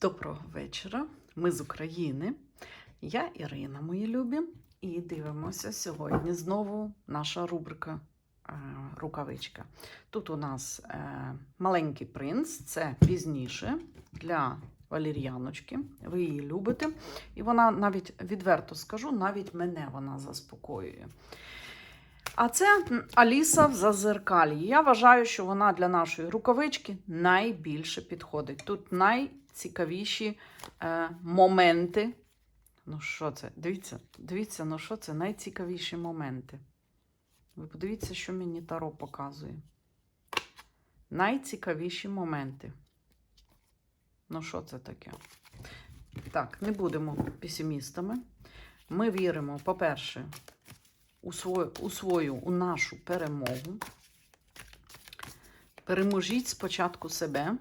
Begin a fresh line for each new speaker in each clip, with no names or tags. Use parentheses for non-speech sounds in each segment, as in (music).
Доброго вечора. Ми з України. Я Ірина, мої любі, і дивимося сьогодні знову наша рубрика е, Рукавичка. Тут у нас е, маленький принц, це пізніше для Валір'яночки. Ви її любите. І вона навіть відверто скажу, навіть мене вона заспокоює. А це Аліса в зазеркалі. Я вважаю, що вона для нашої рукавички найбільше підходить. Тут найцікавіші е, моменти. Ну, що це? Дивіться, дивіться, ну що це? Найцікавіші моменти. Ви подивіться, що мені Таро показує. Найцікавіші моменти. Ну, що це таке? Так, не будемо песимістами. Ми віримо, по-перше, у свою, у свою, у нашу перемогу. Переможіть спочатку себе.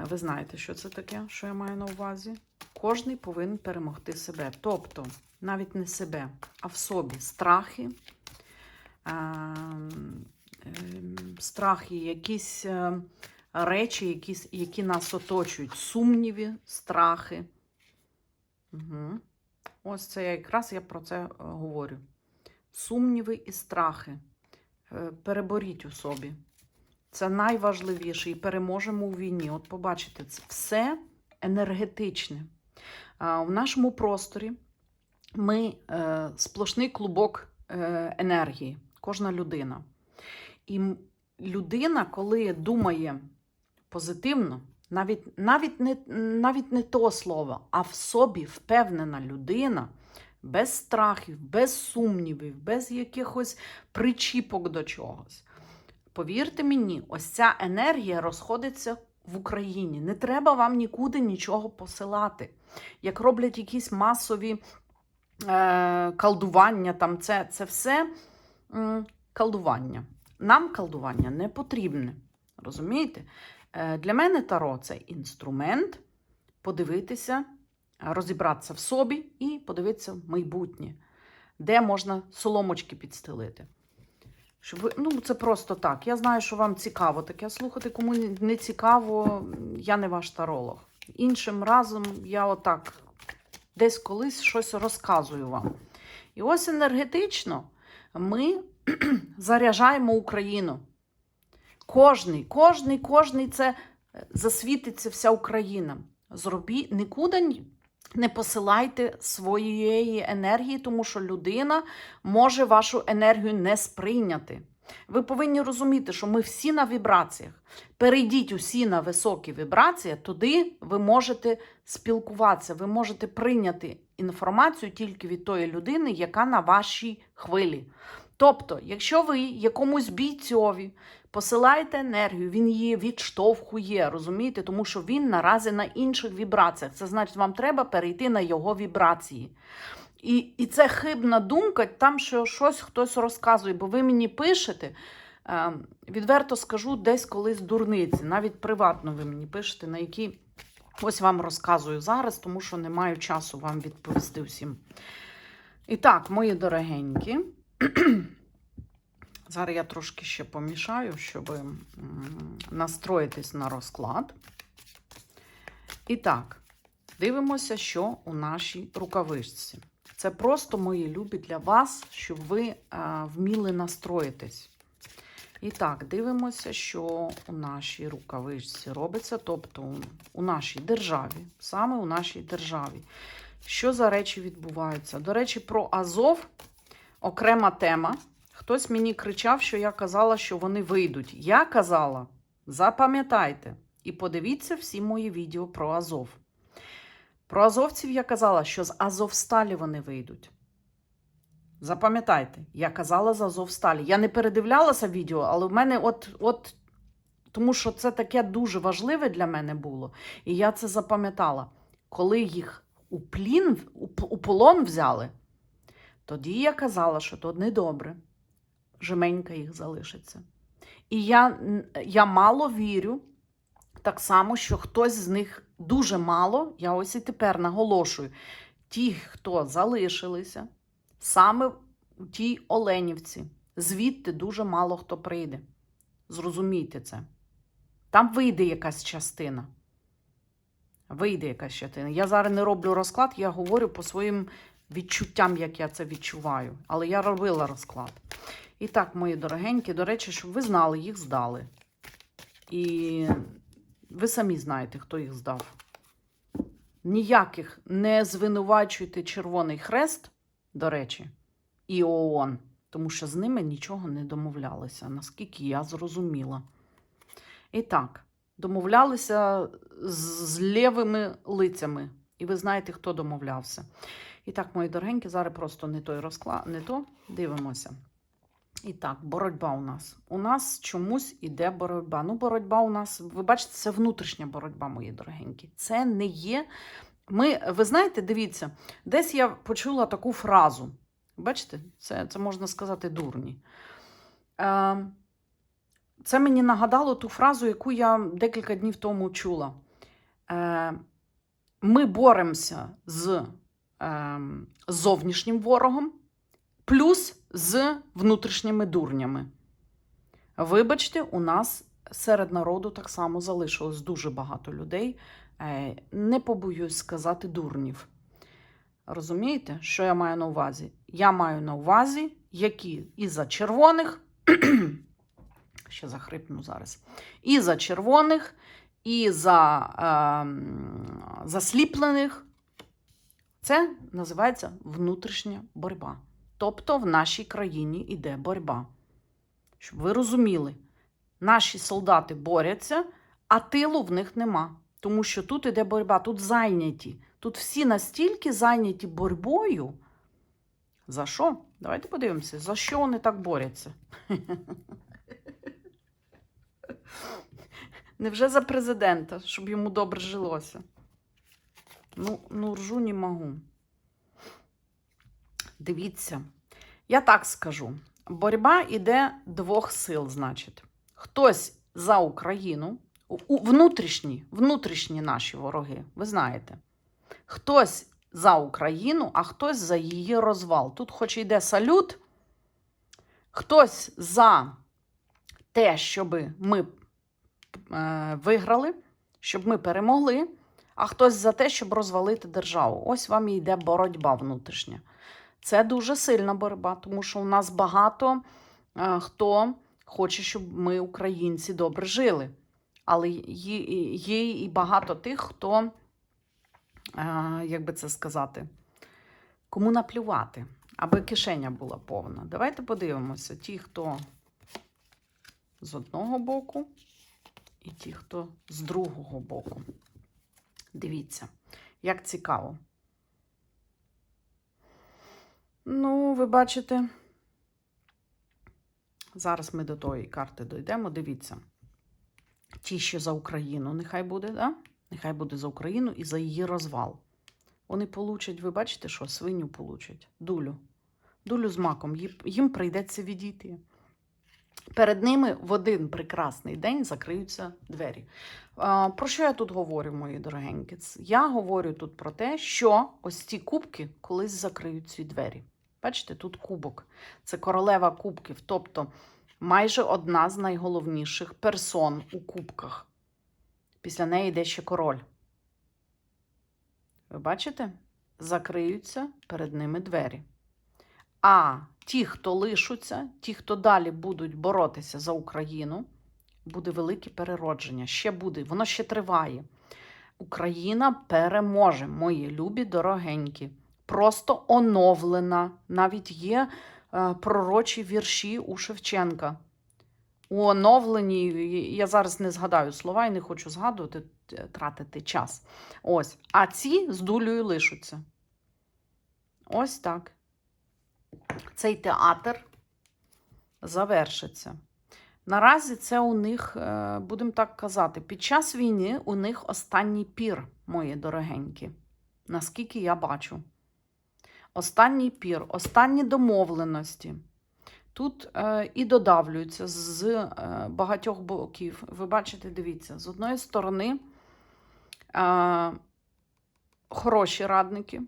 Е, Ви знаєте, що це таке, що я маю на увазі. Кожний повинен перемогти себе. Тобто, навіть не себе, а в собі страхи, е, ем, страхи, якісь е, речі, якісь, які нас оточують, сумніви, страхи. Угу. Ось це я якраз я про це говорю. Сумніви і страхи. Переборіть у собі. Це найважливіше і переможемо у війні. От побачите, це все енергетичне. В нашому просторі ми е, сплошний клубок е, енергії, кожна людина. І людина, коли думає позитивно, навіть, навіть, не, навіть не то слово, а в собі впевнена людина, без страхів, без сумнівів, без якихось причіпок до чогось. Повірте мені, ось ця енергія розходиться в Україні. Не треба вам нікуди нічого посилати. Як роблять якісь масові е, колдування, там це, це все м, колдування. Нам колдування не потрібне. Розумієте? Е, Для мене таро це інструмент подивитися, розібратися в собі і подивитися в майбутнє, де можна соломочки підстелити. Щоб ви, ну, це просто так. Я знаю, що вам цікаво таке слухати. Кому не цікаво, я не ваш таролог. Іншим разом я отак десь колись щось розказую вам. І ось енергетично ми (clears throat) заряджаємо Україну. Кожний, кожний, кожний це е, засвітиться вся Україна. Зробіть нікуди ні- не посилайте своєї енергії, тому що людина може вашу енергію не сприйняти. Ви повинні розуміти, що ми всі на вібраціях. Перейдіть усі на високі вібрації, туди ви можете спілкуватися, ви можете прийняти інформацію тільки від тої людини, яка на вашій хвилі. Тобто, якщо ви якомусь бійцьові посилаєте енергію, він її відштовхує, розумієте, тому що він наразі на інших вібраціях. Це значить, вам треба перейти на його вібрації. І, і це хибна думка, там що щось хтось розказує, бо ви мені пишете. е, Відверто скажу, десь колись дурниці, навіть приватно ви мені пишете, на які ось вам розказую зараз, тому що не маю часу вам відповісти всім. І так, мої дорогенькі, (clears throat) зараз я трошки ще помішаю, щоб настроїтись на розклад. І так, дивимося, що у нашій рукавичці. Це просто мої любі для вас, щоб ви е, вміли настроїтись. І так, дивимося, що у нашій рукавичці робиться, тобто у- нашій державі, саме у нашій державі. Що за речі відбуваються? До речі, про Азов окрема тема. Хтось мені кричав, що я казала, що вони вийдуть. Я казала, запам'ятайте і подивіться всі мої відео про Азов. Про азовців я казала, що з Азовсталі вони вийдуть. Запам'ятайте, я казала з Азовсталі. Я не передивлялася відео, але в мене от, от тому що це таке дуже важливе для мене було. І я це запам'ятала. Коли їх у плін, у, полон взяли, тоді я казала, що то недобре. Жеменька їх залишиться. І я, я мало вірю, так само, що хтось з них дуже мало, я ось і тепер наголошую, ті, хто залишилися, саме у тій Оленівці, звідти дуже мало хто прийде. Зрозумійте це. Там вийде якась частина. Вийде якась щетина. Я зараз не роблю розклад, я говорю по своїм відчуттям, як я це відчуваю. Але я робила розклад. І так, мої дорогенькі, до речі, щоб ви знали, їх здали. І ви самі знаєте, хто їх здав. Ніяких не звинувачуйте Червоний Хрест, до речі, і ООН, тому що з ними нічого не домовлялися, наскільки я зрозуміла. І так, домовлялися з, лівими лицями. І ви знаєте, хто домовлявся. І так, мої дорогенькі, зараз просто не той розклад, не то дивимося. І так, боротьба у нас. У нас чомусь іде боротьба. Ну, боротьба у нас, ви бачите, це внутрішня боротьба, мої дорогенькі. Це не є. Ми, ви знаєте, дивіться, десь я почула таку фразу. Бачите, це, це можна сказати дурні. Е, це мені нагадало ту фразу, яку я декілька днів тому чула. Е, ми боремося з зовнішнім ворогом, плюс з внутрішніми дурнями. Вибачте, у нас серед народу так само залишилось дуже багато людей. е, Не побоюсь сказати дурнів. Розумієте, що я маю на увазі? Я маю на увазі, які і за червоних, (clears throat) ще захрипну зараз, і за червоних, і за е, засліплених. Це називається внутрішня боротьба. Тобто в нашій країні йде боротьба. Щоб ви розуміли, наші солдати борються, а тилу в них нема. Тому що тут іде боротьба, тут зайняті. Тут всі настільки зайняті боротьбою. За що? Давайте подивимося, за що вони так борються. (laughs) Невже за президента, щоб йому добре жилося? Ну, ну ржу не можу. Дивіться, я так скажу: боротьба йде двох сил, значить. Хтось за Україну, внутрішні, внутрішні наші вороги, ви знаєте. Хтось за Україну, а хтось за її розвал. Тут, хоч йде салют, хтось за те, щоб ми е, виграли, щоб ми перемогли, а хтось за те, щоб розвалити державу. Ось вам і йде боротьба внутрішня. Це дуже сильна боротьба, тому що у нас багато е, хто хоче, щоб ми, українці, добре жили. Але є, і багато тих, хто, е, як би це сказати, кому наплювати, аби кишеня була повна. Давайте подивимося: ті, хто з одного боку, і ті, хто з другого боку. Дивіться, як цікаво. Ну, ви бачите, зараз ми до тої карти дійдемо. Дивіться. Ті, що за Україну, нехай буде, да? Нехай буде за Україну і за її розвал. Вони получать, ви бачите, що свиню получать, дулю. Дулю з маком. Їм- прийдеться відійти. Перед ними в один прекрасний день закриються двері. Про що я тут говорю, мої дорогенькі? Я говорю тут про те, що ось ці кубки колись закриють ці двері. Бачите, тут кубок. Це королева кубків, тобто майже одна з найголовніших персон у кубках. Після неї йде ще король. Ви бачите? Закриються перед ними двері. А ті, хто лишуться, ті, хто далі будуть боротися за Україну, буде велике переродження. Ще буде, воно ще триває. Україна переможе, мої любі дорогенькі. Просто оновлена. Навіть є е, пророчі вірші у Шевченка. У оновленні, я зараз не згадаю слова і не хочу згадувати, тратити час. Ось. А ці з дулею лишуться. Ось так. Цей театр завершиться. Наразі це у них, е, будемо так казати, під час війни у них останній пір, мої дорогенькі. Наскільки я бачу. Останній пір, останні домовленості. Тут е, і додавлюються з е, багатьох боків. Ви бачите, дивіться, з одної сторони е, хороші радники,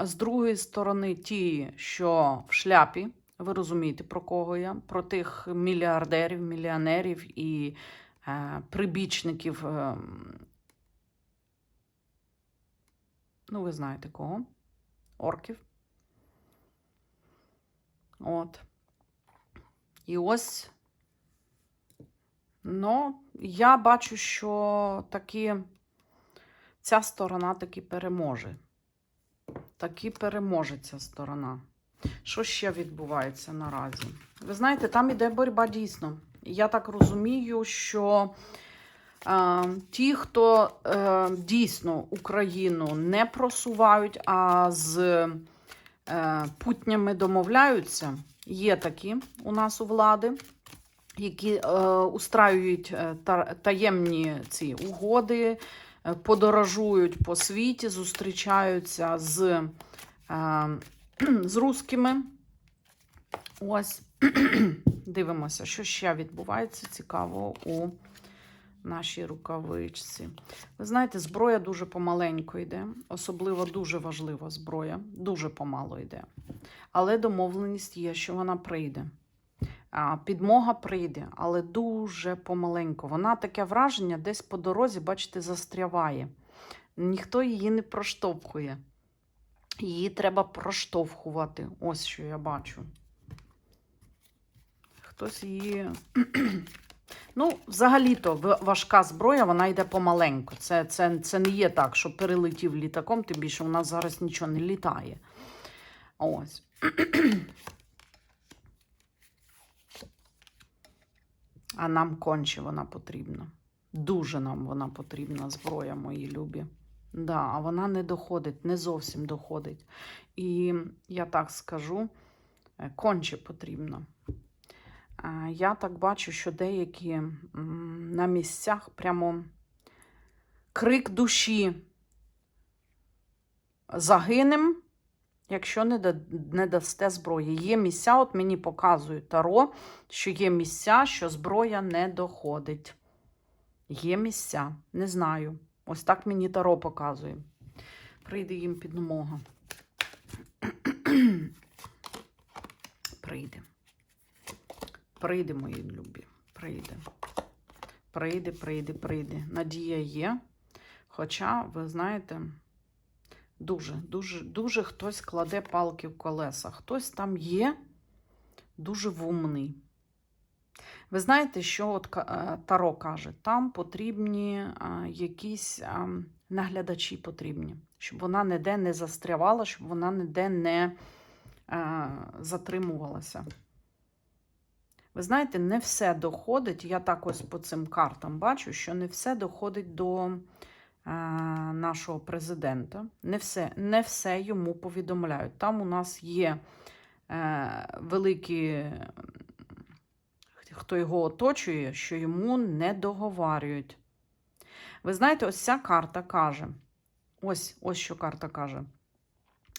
з другої сторони, ті, що в шляпі, ви розумієте, про кого я? Про тих мільярдерів, мільйонерів і е, прибічників е, Ну, ви знаєте кого? Орків. От. І ось. Ну, я бачу, що таки ця сторона таки переможе. Таки переможе ця сторона. Що ще відбувається наразі? Ви знаєте, там іде боротьба дійсно. Я так розумію, що е, ті, хто е, дійсно Україну не просувають, а з е, путнями домовляються, є такі у нас у влади, які е, устраюють е, таємні ці угоди, подорожують по світі, зустрічаються з, е, (clears throat) з русскими. Ось (clears throat) дивимося, що ще відбувається цікаво у нашій рукавичці. Ви знаєте, зброя дуже помаленько йде, особливо дуже важлива зброя, дуже помало йде. Але домовленість є, що вона прийде. Підмога прийде, але дуже помаленько. Вона таке враження десь по дорозі, бачите, застряває. Ніхто її не проштовхує. Її треба проштовхувати. Ось що я бачу. Хтось її. (clears throat) Ну, взагалі-то важка зброя, вона йде помаленько. Це, це, це не є так, що перелетів літаком, тим більше у нас зараз нічого не літає. Ось. (clears throat) А нам конче вона потрібна. Дуже нам вона потрібна, зброя, мої любі. Да, а вона не доходить, не зовсім доходить. І я так скажу, е, конче потрібно. Е, Я так бачу, що деякі на місцях прямо крик душі загинем, якщо не, не дасте зброї. Є місця, от мені показують Таро, що є місця, що зброя не доходить. Є місця, не знаю. Ось так мені Таро показує. Прийде їм підмога. Прийде. Прийде, мої любі. Прийде. Прийде, прийде, прийде. Надія є. Хоча, ви знаєте, дуже, дуже, дуже хтось кладе палки в колеса. Хтось там є дуже вумний. Ви знаєте, що от е, Таро каже? Там потрібні якісь наглядачі потрібні, щоб вона ніде не застрявала, щоб вона ніде не затримувалася. Ви знаєте, не все доходить. Я так ось по цим картам бачу, що не все доходить до е, нашого президента. Не все, не все йому повідомляють. Там у нас є е, великі, хто його оточує, що йому не договарюють. Ви знаєте, ось ця карта каже: ось, ось що карта каже.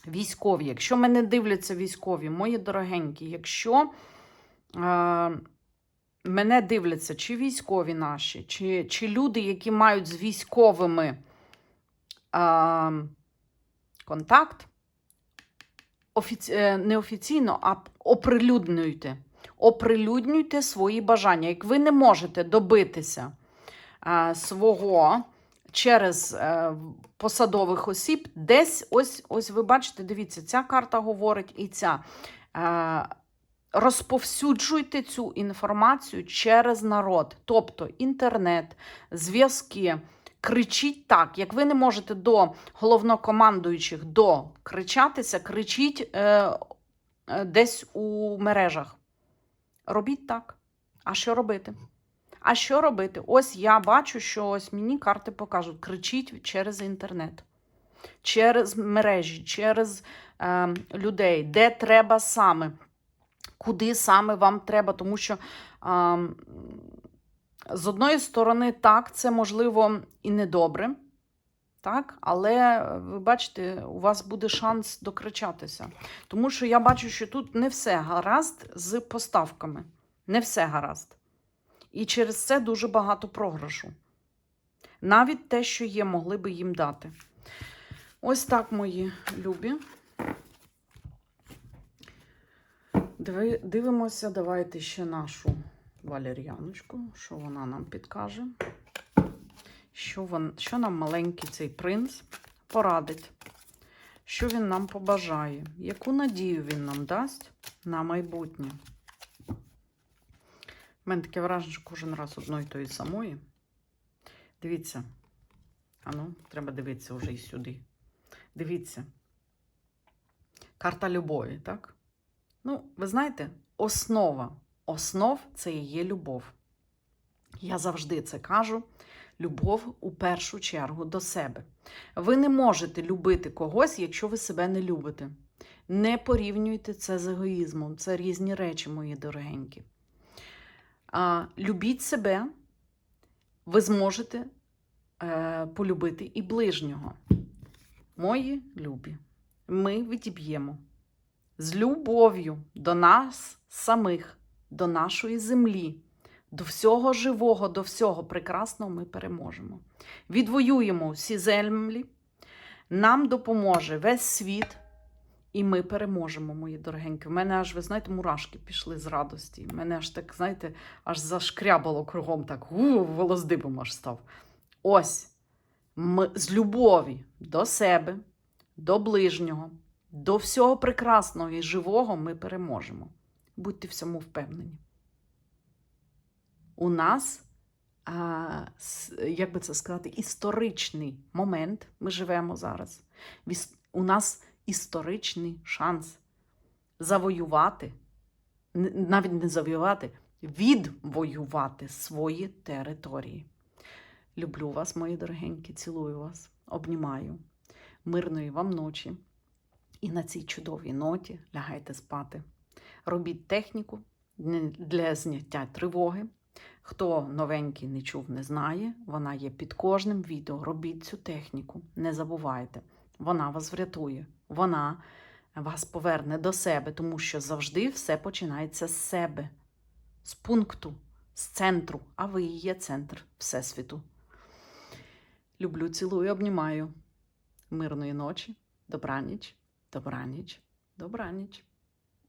Військові, якщо мене дивляться військові, мої дорогенькі, якщо е, мене дивляться чи військові наші, чи, чи люди, які мають з військовими е, контакт, офіці... е, не офіційно, а оприлюднюйте. Оприлюднюйте свої бажання. Як ви не можете добитися е, свого через е, посадових осіб, десь ось, ось ви бачите, дивіться, ця карта говорить і ця. Е, розповсюджуйте цю інформацію через народ, тобто інтернет, зв'язки. Кричіть так, як ви не можете до головнокомандуючих докричатися, кричіть е, е, десь у мережах. Робіть так. А що робити? А що робити? Ось я бачу, що ось мені карти покажуть. Кричіть через інтернет, через мережі, через е, людей, де треба саме куди саме вам треба, тому що а, з одної сторони, так, це можливо і недобре, так, але ви бачите, у вас буде шанс докричатися. Тому що я бачу, що тут не все гаразд з поставками. Не все гаразд. І через це дуже багато програшу. Навіть те, що є, могли би їм дати. Ось так, мої любі. Дивимося, давайте ще нашу валер'яночку, що вона нам підкаже. Що, вон, що нам маленький цей принц порадить Що він нам побажає? Яку надію він нам дасть на майбутнє? У мене таке враження, що кожен раз одної тої самої. Дивіться. А ну, треба дивитися вже і сюди. Дивіться. Карта любові, так? Ну, ви знаєте, основа основ це і є любов. Я завжди це кажу. Любов у першу чергу до себе. Ви не можете любити когось, якщо ви себе не любите. Не порівнюйте це з егоїзмом. Це різні речі, мої дорогенькі. А, любіть себе, ви зможете е, полюбити і ближнього. Мої любі, ми відіб'ємо з любов'ю до нас самих, до нашої землі, до всього живого, до всього прекрасного ми переможемо. Відвоюємо всі землі, нам допоможе весь світ, і ми переможемо, мої дорогенькі. У мене аж, ви знаєте, мурашки пішли з радості. Мене аж так, знаєте, аж зашкрябало кругом, так у, волоздибом аж став. Ось ми з любові до себе, до ближнього, до всього прекрасного і живого ми переможемо. Будьте в цьому впевнені. У нас, а, як би це сказати, історичний момент. Ми живемо зараз. У нас історичний шанс завоювати, навіть не завоювати, відвоювати свої території. Люблю вас, мої дорогенькі, цілую вас, обнімаю. Мирної вам ночі. І на цій чудовій ноті лягайте спати. Робіть техніку для- зняття тривоги. Хто новенький не чув, не знає, вона є під кожним відео. Робіть цю техніку, не забувайте. Вона вас врятує, вона вас поверне до себе, тому що завжди все починається з себе, з пункту, з центру, а ви і є центр Всесвіту. Люблю, цілую, обнімаю. Мирної ночі, добраніч, добраніч, добраніч.